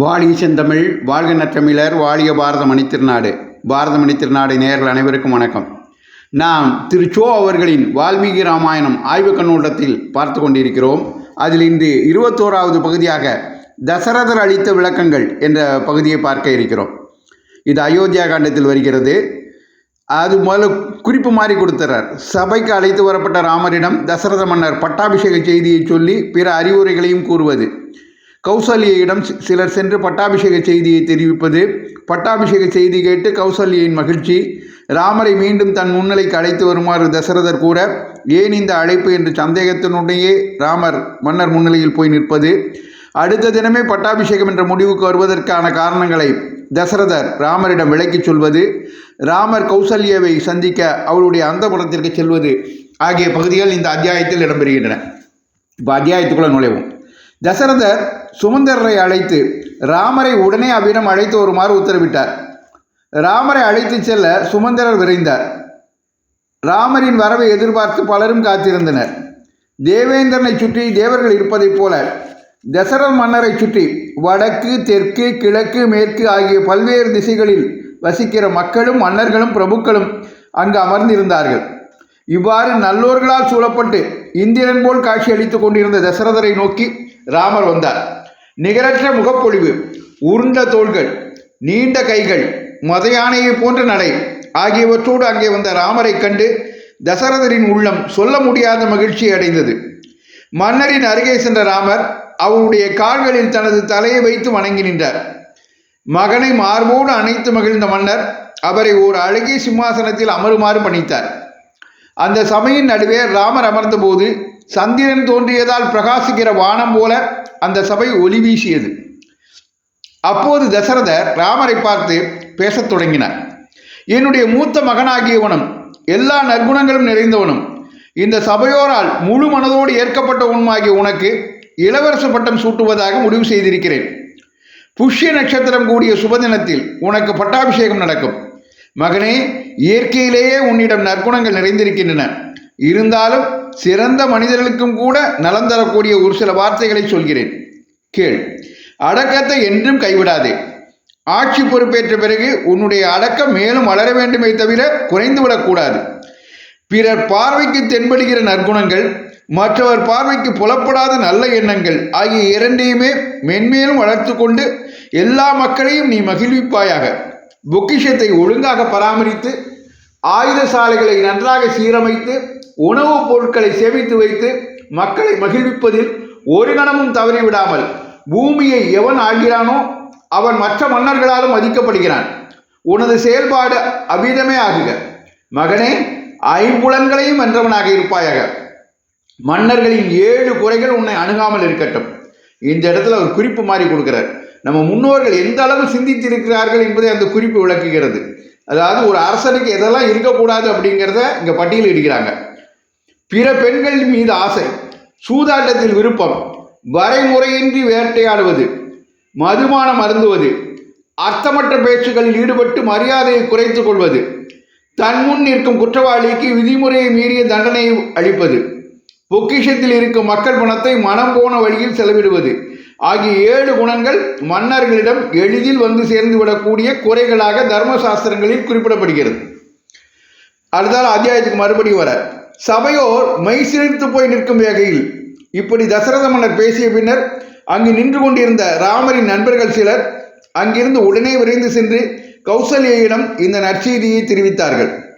வாழிய செந்தமிழ் வாழ்க நற்றமிழர் வாழிய பாரத மணித்திருநாடு பாரத மணித்திருநாடு நேர்கள் அனைவருக்கும் வணக்கம். நாம் திரு சோ அவர்களின் வால்மீகி ராமாயணம் ஆய்வுக் கண்ணோட்டத்தில் பார்த்து கொண்டிருக்கிறோம். அதில் இன்று இருபத்தோராவது பகுதியாக தசரதர் அளித்த விளக்கங்கள் என்ற பகுதியை பார்க்க இருக்கிறோம். இது அயோத்தியா காண்டத்தில் வருகிறது. அது முதல்ல குறிப்பு மாறி கொடுத்துறார். சபைக்கு அழைத்து வரப்பட்ட ராமரிடம் தசரத மன்னர் பட்டாபிஷேக செய்தியை சொல்லி பிற அறிவுரைகளையும் கூறுவது. கௌசல்யிடம் சிலர் சென்று பட்டாபிஷேக செய்தியை தெரிவிப்பது. பட்டாபிஷேக செய்தி கேட்டு கௌசல்யின் மகிழ்ச்சி. ராமரை மீண்டும் தன் முன்னிலைக்கு அழைத்து வருமாறு தசரதர் கூற ஏன் இந்த அழைப்பு? என்று சந்தேகத்தினுடையே ராமர் மன்னர் முன்னிலையில் போய் நிற்பது. அடுத்த தினமே பட்டாபிஷேகம் என்ற முடிவுக்கு வருவதற்கான காரணங்களை தசரதர் ராமரிடம் விளக்கிச் சொல்வது. ராமர் கௌசல்யாவை சந்திக்க அவளுடைய அந்தபுரத்திற்கு செல்வது ஆகிய பகுதிகள் இந்த அத்தியாயத்தில் இடம்பெறுகின்றன. இப்போ அத்தியாயத்துக்குள்ள நுழைவோம். தசரதர் சுமந்தரரை அழைத்து ராமரை உடனே அவ்விடம் அழைத்து வருமாறு உத்தரவிட்டார். ராமரை அழைத்து செல்ல சுமந்தரர் விரைந்தார். ராமரின் வரவை எதிர்பார்த்து பலரும் காத்திருந்தனர். தேவேந்திரனை சுற்றி தேவர்கள் இருப்பதைப் போல தசரர் மன்னரை சுற்றி வடக்கு தெற்கு கிழக்கு மேற்கு ஆகிய பல்வேறு திசைகளில் வசிக்கிற மக்களும் மன்னர்களும் பிரபுக்களும் அங்கு அமர்ந்திருந்தார்கள். இவ்வாறு நல்லோர்களால் சூழப்பட்டு இந்திரன் போல் காட்சி அளித்துக் கொண்டிருந்த தசரதரை நோக்கி ராமர் வந்தார். நிகரற்ற முகப்பொழிவு உருண்ட தோள்கள் நீண்ட கைகள் மதையானையை போன்ற நடை ஆகியவற்றோடு அங்கே வந்த ராமரை கண்டு தசரதரின் உள்ளம் சொல்ல முடியாத மகிழ்ச்சி அடைந்தது. மன்னரின் அருகே சென்ற ராமர் அவருடைய கால்களில் தனது தலையை வைத்து வணங்கி நின்றார். மகனை மார்போடு அணைத்து மகிழ்ந்த மன்னர் அவரை ஒரு அழகிய சிம்மாசனத்தில் அமருமாறு பணித்தார் அந்த சபையின் நடுவே ராமர் அமர்ந்தபோது சந்திரன் தோன்றியதால் பிரகாசிக்கிற வானம் போல அந்த சபை ஒளி வீசியது. அப்போது தசரதர் ராமரை பார்த்து பேசத் தொடங்கினார். என்னுடைய மூத்த மகனாகியவனும் எல்லா நற்குணங்களும் நிறைந்தவனும் இந்த சபையோரால் முழு மனதோடு ஏற்கப்பட்டவனுமாகிய உனக்கு இளவரசு பட்டம் சூட்டுவதாக முடிவு செய்திருக்கிறேன். புஷ்ய நட்சத்திரம் கூடிய சுபதினத்தில் உனக்கு பட்டாபிஷேகம் நடக்கும். மகனே இயற்கையிலேயே உன்னிடம் நற்குணங்கள் நிறைந்திருக்கின்றன. இருந்தாலும் சிறந்த மனிதர்களுக்கும் கூட நலம் தரக்கூடிய ஒரு சில வார்த்தைகளை சொல்கிறேன். கேள். அடக்கத்தை என்றும் கைவிடாதே. ஆட்சி பொறுப்பேற்ற பிறகு உன்னுடைய அடக்கம் மேலும் வளர வேண்டுமே தவிர குறைந்து விடக்கூடாது. பிறர் பார்வைக்கு தென்படுகிற நற்குணங்கள் மற்றவர் பார்வைக்கு புலப்படாத நல்ல எண்ணங்கள் ஆகிய இரண்டையுமே மென்மேலும் வளர்த்து கொண்டு எல்லா மக்களையும் நீ மகிழ்விப்பாயாக. பொக்கிஷத்தை ஒழுங்காக பராமரித்து ஆயுத சாலைகளை நன்றாக சீரமைத்து உணவுப் பொருட்களை சேமித்து வைத்து மக்களை மகிழ்விப்பதில் ஒரு கணமும் தவறிவிடாமல் பூமியை எவன் ஆள்கிறானோ அவன் மற்ற மன்னர்களாலும் மதிக்கப்படுகிறான். உனது செயல்பாடு அபிதமே ஆகுக. மகனே ஐம்புலன்களையும் வென்றவனாக இருப்பாயாக. மன்னர்களின் ஏழு குறைகள் உன்னை அணுகாமல் இருக்கட்டும். இந்த இடத்துல ஒரு குறிப்பு மாதிரி கொடுக்கிறார். நம்ம முன்னோர்கள் எந்த அளவு சிந்தித்திருக்கிறார்கள் என்பதை அந்த குறிப்பு விளக்குகிறது. அதாவது ஒரு அரசனுக்கு எதெல்லாம் இருக்கக்கூடாது அப்படிங்கிறத இங்கே பட்டியலிடுகிறாங்க பிற பெண்கள் மீது ஆசை சூதாட்டத்தில் விருப்பம் வரைமுறையின்றி வேட்டையாடுவது மதுபானம் அருந்துவது அர்த்தமற்ற பேச்சுகளில் ஈடுபட்டு மரியாதையை குறைத்துக் கொள்வது தன் முன் நிற்கும் குற்றவாளிக்கு விதிமுறையை மீறிய தண்டனை அளிப்பது பொக்கிஷத்தில் இருக்கும் மக்கள் பணத்தை மனம் போன வழியில் செலவிடுவது ஆகிய ஏழு குணங்கள் மன்னர்களிடம் எளிதில் வந்து சேர்ந்து விடக்கூடிய குறைகளாக தர்மசாஸ்திரங்களில் குறிப்பிடப்படுகிறது. அடுத்தால் அத்தியாயத்துக்கு மறுபடியும் வர. சபையோர் மெய் போய் நிற்கும் வகையில் இப்படி தசரத மன்னர் பேசிய பின்னர் அங்கு நின்று கொண்டிருந்த ராமரின் நண்பர்கள் சிலர் அங்கிருந்து உடனே விரைந்து சென்று கௌசல்யிடம் இந்த நற்செய்தியை தெரிவித்தார்கள்.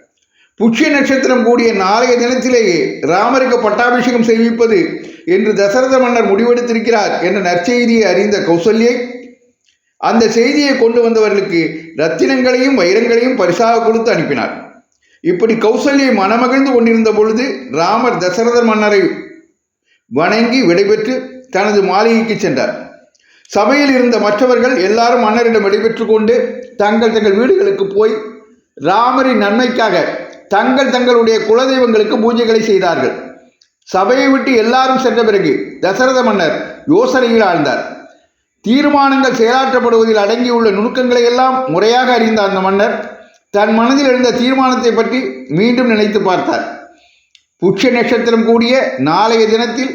புஷ்ய நட்சத்திரம் கூடிய நாளைய தினத்திலேயே ராமருக்கு பட்டாபிஷேகம் செய்விப்பது என்று தசரத மன்னர் முடிவெடுத்திருக்கிறார் என்ற நற்செய்தியை அறிந்த கௌசல்யை அந்த செய்தியை கொண்டு வந்தவர்களுக்கு ரத்தினங்களையும் வைரங்களையும் பரிசாக கொடுத்து அனுப்பினார். இப்படி கௌசல்யை மனமகிழ்ந்து கொண்டிருந்த பொழுது ராமர் தசரத மன்னரை வணங்கி விடைபெற்று தனது மாளிகைக்கு சென்றார். சபையில் இருந்த மற்றவர்கள் எல்லாரும் மன்னரிடம் விடைபெற்று கொண்டு தங்கள் தங்கள் வீடுகளுக்கு போய் ராமரின் நன்மைக்காக தங்கள் தங்களுடைய குலதெய்வங்களுக்கு பூஜைகளை செய்தார்கள். சபையை விட்டு எல்லாரும் சென்ற பிறகு தசரத மன்னர் யோசனையில் ஆழ்ந்தார். தீர்மானங்கள் செயலாற்றப்படுவதில் அடங்கியுள்ள நுணுக்கங்களை எல்லாம் முறையாக அறிந்த அந்த மன்னர் தன் மனதில் எழுந்த தீர்மானத்தை பற்றி மீண்டும் நினைத்து பார்த்தார். புஷ்ய நட்சத்திரம் கூடிய நாளைய தினத்தில்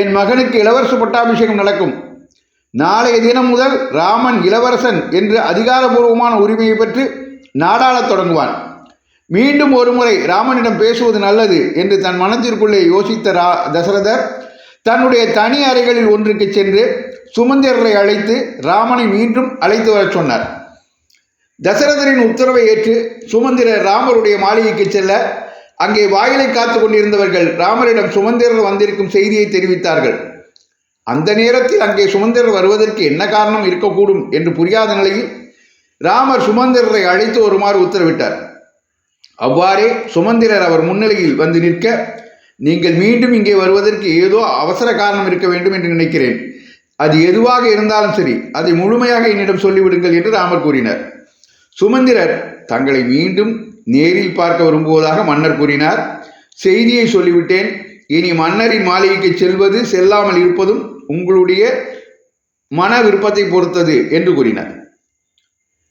என் மகனுக்கு இளவரசு பட்டாபிஷேகம் நடக்கும். நாளைய தினம் முதல் ராமன் இளவரசன் என்று அதிகாரபூர்வமான உரிமையை பெற்று நாடாளத் தொடங்குவான். மீண்டும் ஒருமுறை ராமனிடம் பேசுவது நல்லது என்று தன் மனத்திற்குள்ளே யோசித்த ரா தசரதர் தன்னுடைய தனி அறைகளில் ஒன்றுக்கு சென்று சுமந்திரரை அழைத்து ராமனை மீண்டும் அழைத்து வரச் சொன்னார். தசரதரின் உத்தரவை ஏற்று சுமந்திரர் ராமருடைய மாளிகைக்கு செல்ல அங்கே வாயிலை காத்து கொண்டிருந்தவர்கள் ராமரிடம் சுமந்திரர் வந்திருக்கும் செய்தியை தெரிவித்தார்கள். அந்த நேரத்தில் அங்கே சுமந்திரர் வருவதற்கு என்ன காரணம் இருக்கக்கூடும் என்று புரியாத நிலையில் ராமர் சுமந்திரரை அழைத்து வருமாறு உத்தரவிட்டார். அவ்வாறே சுமந்திரர் அவர் முன்னிலையில் வந்து நிற்க நீங்கள் மீண்டும் இங்கே வருவதற்கு ஏதோ அவசர காரணம் இருக்க வேண்டும் என்று நினைக்கிறேன். அது எதுவாக இருந்தாலும் சரி அதை முழுமையாக என்னிடம் சொல்லிவிடுங்கள் என்று ராமர் கூறினார். சுமந்திரர் தங்களை மீண்டும் நேரில் பார்க்க விரும்புவதாக மன்னர் கூறினார். செய்தியை சொல்லிவிட்டேன். இனி மன்னரின் மாளிகைக்கு செல்வது செல்லாமல் இருப்பதும் உங்களுடைய மன விருப்பத்தை பொறுத்தது என்று கூறினார்.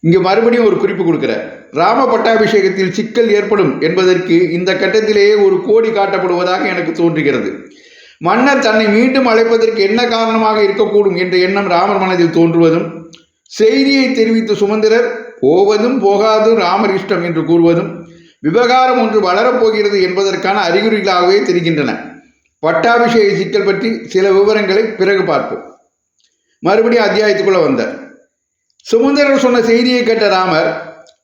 இங்கு மறுபடியும் ஒரு குறிப்பு கொடுக்கிறார். ராம பட்டாபிஷேகத்தில் சிக்கல் ஏற்படும் என்பதற்கு இந்த கட்டத்திலேயே ஒரு கோடி காட்டப்படுவதாக எனக்கு தோன்றுகிறது. மன்னர் தன்னை மீண்டும் அழைப்பதற்கு என்ன காரணமாக இருக்கக்கூடும் என்ற எண்ணம் ராமர் மனதில் தோன்றுவதும் செய்தியை தெரிவித்த சுமந்திரர் போவதும் போகாதும் ராமர் இஷ்டம் என்று கூறுவதும் விவகாரம் ஒன்று வளரப்போகிறது என்பதற்கான அறிகுறிகளாகவே தெரிகின்றன. பட்டாபிஷேக சிக்கல் பற்றி சில விவரங்களை பிறகு பார்ப்போம். மறுபடியும் அத்தியாயத்துக்குள்ள வந்தார். சுமந்திரர் சொன்ன செய்தியை கேட்ட ராமர்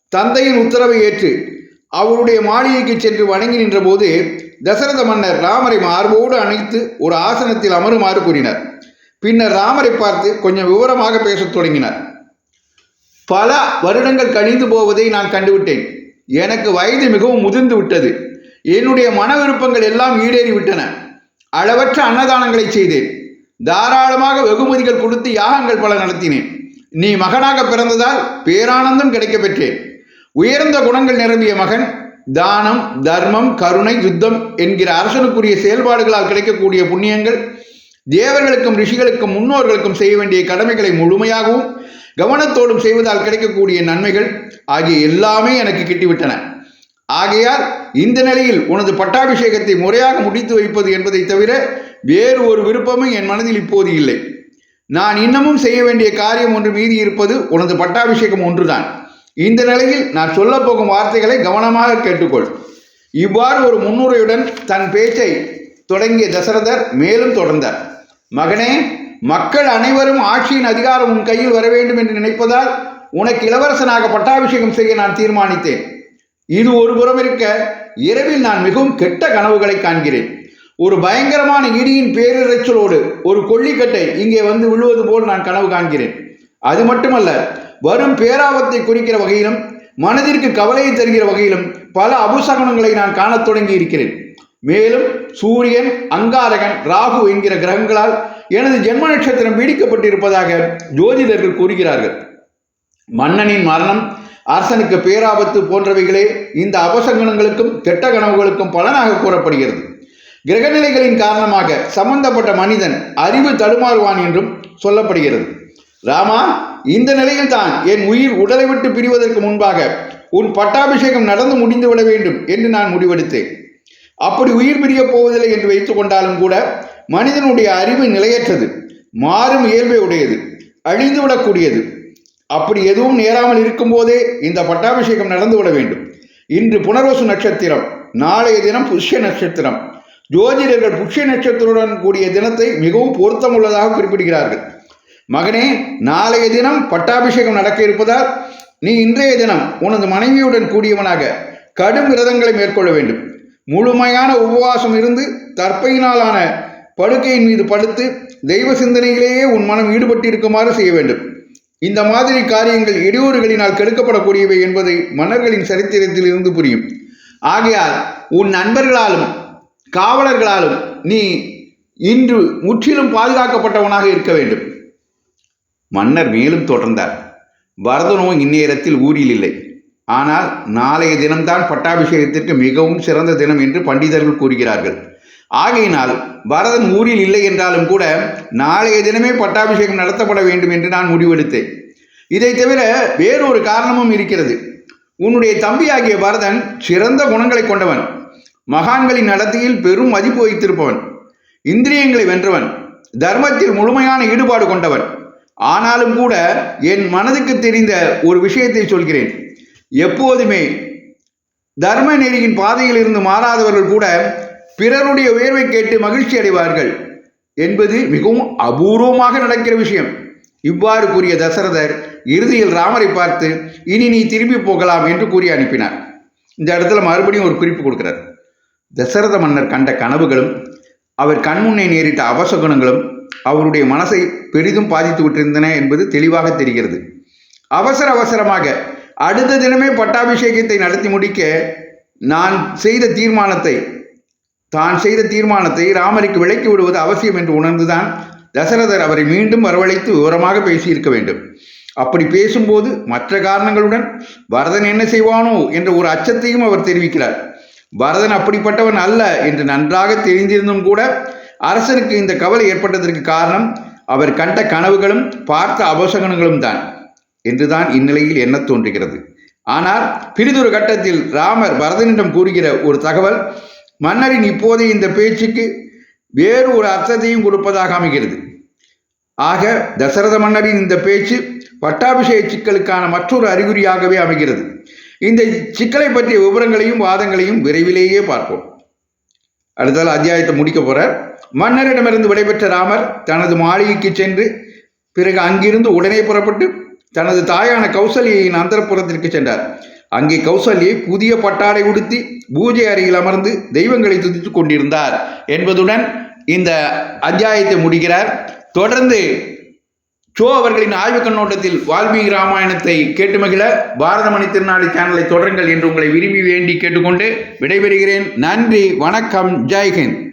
தந்தையின் உத்தரவை ஏற்று அவருடைய மாளிகைக்கு சென்று வணங்கி நின்றபோது தசரத மன்னர் ராமரை மார்போடு அணைத்து ஒரு ஆசனத்தில் அமருமாறு கூறினார். பின்னர் ராமரை பார்த்து கொஞ்சம் விவரமாக பேசத் தொடங்கினார். பல வருடங்கள் கழிந்து போவதை நான் கண்டுவிட்டேன். எனக்கு வயது மிகவும் முதிர்ந்து விட்டது. என்னுடைய மன விருப்பங்கள் எல்லாம் ஈடேறிவிட்டன. அளவற்ற அன்னதானங்களை செய்தேன். தாராளமாக வெகுமதிகள் கொடுத்து யாகங்கள் பல நடத்தினேன். நீ மகனாக பிறந்ததால் பேரானந்தம் கிடைக்கப் பெற்றேன் உயர்ந்த குணங்கள் நிரம்பிய மகன் தானம் தர்மம் கருணை யுத்தம் என்கிற அரசனுக்குரிய செயல்பாடுகளால் கிடைக்கக்கூடிய புண்ணியங்கள் தேவர்களுக்கும் ரிஷிகளுக்கும் முன்னோர்களுக்கும் செய்ய வேண்டிய கடமைகளை முழுமையாகவும் கவனத்தோடும் செய்வதால் கிடைக்கக்கூடிய நன்மைகள் ஆகிய எல்லாமே எனக்கு கிட்டிவிட்டன. ஆகையால் இந்த நிலையில் உனது பட்டாபிஷேகத்தை முறையாக முடித்து வைப்பது என்பதை தவிர வேறு ஒரு விருப்பமும் என் மனதில் இப்போது இல்லை. நான் இன்னமும் செய்ய வேண்டிய காரியம் ஒன்று மீதி இருப்பது உனது பட்டாபிஷேகம் ஒன்றுதான். இந்த நிலையில் நான் சொல்லப் போகும் வார்த்தைகளை கவனமாக கேட்டுக்கொள். இவ்வாறு ஒரு முன்னுரையுடன் தன் பேச்சை தொடங்கிய தசரதர் மேலும் தொடர்ந்தார். மகனே மக்கள் அனைவரும் ஆட்சியின் அதிகாரம் உன் கையில் வர வேண்டும் என்று நினைப்பதால் உனக்கு இளவரசனாக பட்டாபிஷேகம் செய்ய நான் தீர்மானித்தேன். இது ஒரு புறம் இருக்க இரவில் நான் மிகவும் கெட்ட கனவுகளை காண்கிறேன். ஒரு பயங்கரமான இடியின் பேரிரைச்சலோடு ஒரு கொல்லிக்கட்டை இங்கே வந்து விழுவது போல் நான் கனவு காண்கிறேன். அது மட்டுமல்ல வரும் பேராபத்தை குறிக்கிற வகையிலும் மனதிற்கு கவலையை தருகிற வகையிலும் பல அபுசகனங்களை நான் காணத் தொடங்கி இருக்கிறேன். மேலும் சூரியன் அங்காரகன் ராகு என்கிற கிரகங்களால் எனது ஜென்ம நட்சத்திரம் பீடிக்கப்பட்டிருப்பதாக ஜோதிடர்கள் கூறுகிறார்கள். மன்னனின் மரணம் அரசனுக்கு பேராபத்து போன்றவைகளே இந்த அபசங்கனங்களுக்கும் கெட்ட கனவுகளுக்கும் பலனாக கூறப்படுகிறது. கிரகநிலைகளின் காரணமாக சம்பந்தப்பட்ட மனிதன் அறிவு தடுமாறுவான் என்றும் சொல்லப்படுகிறது. ராமா இந்த நிலையில்தான் என் உயிர் உடலை விட்டு பிரிவதற்கு முன்பாக உன் பட்டாபிஷேகம் நடந்து முடிந்து விட வேண்டும் என்று நான் முடிவெடுத்தேன். அப்படி உயிர் பிரியப் போவதில்லை என்று வைத்துக் கொண்டாலும் கூட மனிதனுடைய அறிவு நிலையற்றது மாறும் இயல்பை உடையது அழிந்துவிடக்கூடியது அப்படி எதுவும் நேராமல் இருக்கும்போதே இந்த பட்டாபிஷேகம் நடந்துவிட வேண்டும். இன்று புனர்வசு நட்சத்திரம் நாளைய தினம் புஷ்ய நட்சத்திரம். ஜோதிடர்கள் புஷ்ய நட்சத்திரத்துடன் கூடிய தினத்தை மிகவும் பொருத்தமுள்ளதாக குறிப்பிடுகிறார்கள். மகனே நாளைய தினம் பட்டாபிஷேகம் நடக்க இருப்பதால் நீ இன்றைய தினம் உனது மனைவியுடன் கூடியவனாக கடும் விரதங்களை மேற்கொள்ள வேண்டும். முழுமையான உபவாசம் இருந்து தற்பையினாலான படுக்கையின் மீது படுத்து தெய்வ சிந்தனையிலேயே உன் மனம் ஈடுபட்டிருக்குமாறு செய்ய வேண்டும். இந்த மாதிரி காரியங்கள் இடையூறுகளினால் கெடுக்கப்படக்கூடியவை என்பதை மன்னர்களின் சரித்திரத்தில் இருந்து புரியும். ஆகையால் உன் நண்பர்களாலும் காவலர்களாலும் நீ இன்று முற்றிலும் பாதுகாக்கப்பட்டவனாக இருக்க வேண்டும். மன்னர் மேலும் தொடர்ந்தார். பரதனோ இந்நேரத்தில் ஊரில் இல்லை. ஆனால் நாளைய தினம்தான் பட்டாபிஷேகத்திற்கு மிகவும் சிறந்த தினம் என்று பண்டிதர்கள் கூறுகிறார்கள். ஆகையினால் பரதன் ஊரில் இல்லை என்றாலும் கூட நாளைய தினமே பட்டாபிஷேகம் நடத்தப்பட வேண்டும் என்று நான் முடிவெடுத்தேன். இதை தவிர வேறொரு காரணமும் இருக்கிறது. உன்னுடைய தம்பியாகிய பரதன் சிறந்த குணங்களை கொண்டவன். மகான்களின் நடத்தையில் பெரும் மதிப்பு வைத்திருப்பவன். இந்திரியங்களை வென்றவன். தர்மத்தில் முழுமையான ஈடுபாடு கொண்டவன். ஆனாலும் கூட என் மனதுக்கு தெரிந்த ஒரு விஷயத்தை சொல்கிறேன். எப்போதுமே தர்ம நெறியின் பாதையில் இருந்து மாறாதவர்கள் கூட பிறருடைய உயர்வை கேட்டு மகிழ்ச்சி அடைவார்கள் என்பது மிகவும் அபூர்வமாக நடக்கிற விஷயம். இவ்வாறு கூறிய தசரதர் இறுதியில் ராமரை பார்த்து இனி நீ திரும்பி போகலாம் என்று கூறி அனுப்பினார். இந்த இடத்துல மறுபடியும் ஒரு குறிப்பு கொடுக்கிறார். தசரத மன்னர் கண்ட கனவுகளும் அவர் கண்முன்னே நேரிட்ட அவசகுணங்களும் அவருடைய மனசை பெரிதும் பாதித்து விட்டிருந்தன என்பது தெளிவாக தெரிகிறது. அவசர அவசரமாக அடுத்த தினமே பட்டாபிஷேகத்தை நடத்தி முடிக்க நான் செய்த தீர்மானத்தை தான் செய்த தீர்மானத்தை ராமருக்கு விலக்கி விடுவது அவசியம் என்று உணர்ந்துதான் தசரதர் அவரை மீண்டும் வரவழைத்து விவரமாக பேசியிருக்க வேண்டும். அப்படி பேசும்போது மற்ற காரணங்களுடன் வரதன் என்ன செய்வானோ? என்ற ஒரு அச்சத்தையும் அவர் தெரிவிக்கிறார். பரதன் அப்படிப்பட்டவன் அல்ல என்று நன்றாக தெரிந்திருந்தும் கூட அரசனுக்கு இந்த கவலை ஏற்பட்டதற்கு காரணம் அவர் கண்ட கனவுகளும் பார்த்த அபசகனங்களும் தான் என்றுதான் இந்நிலையில் எண்ணத் தோன்றுகிறது. ஆனால் பிறிதொரு கட்டத்தில் ராமர் பரதனிடம் கூறுகிற ஒரு தகவல் மன்னரின் இப்போதைய இந்த பேச்சுக்கு வேறு ஒரு அர்த்தத்தையும் கொடுப்பதாக அமைகிறது. ஆக தசரத மன்னரின் இந்த பேச்சு பட்டாபிஷேக சிக்கலுக்கான மற்றொரு அறிகுறியாகவே அமைகிறது. இந்த சிக்கலை பற்றிய விவரங்களையும் வாதங்களையும் விரைவிலேயே பார்ப்போம். அடுத்தால் அத்தியாயத்தை முடிக்க போறார். மன்னரிடமிருந்து விடைபெற்ற ராமர் தனது மாளிகைக்கு சென்று பிறகு அங்கிருந்து உடனே புறப்பட்டு தனது தாயான கௌசல்யின் அந்தரப்புறத்திற்கு சென்றார். அங்கே கௌசல்யை புதிய பட்டாடை உடுத்தி பூஜை அறையில் அமர்ந்து தெய்வங்களை துதித்துக் கொண்டிருந்தார் என்பதுடன் இந்த அத்தியாயத்தை முடிக்கிறார். தொடர்ந்து ஷோ அவர்களின் ஆய்வு கண்ணோட்டத்தில் வால்மீகி ராமாயணத்தை கேட்டு மகிழ பாரதமணி திருநாளி சேனலை தொடருங்கள் என்று உங்களை விரும்பி வேண்டி கேட்டுக்கொண்டு விடைபெறுகிறேன். நன்றி வணக்கம் ஜெய்ஹிந்த்.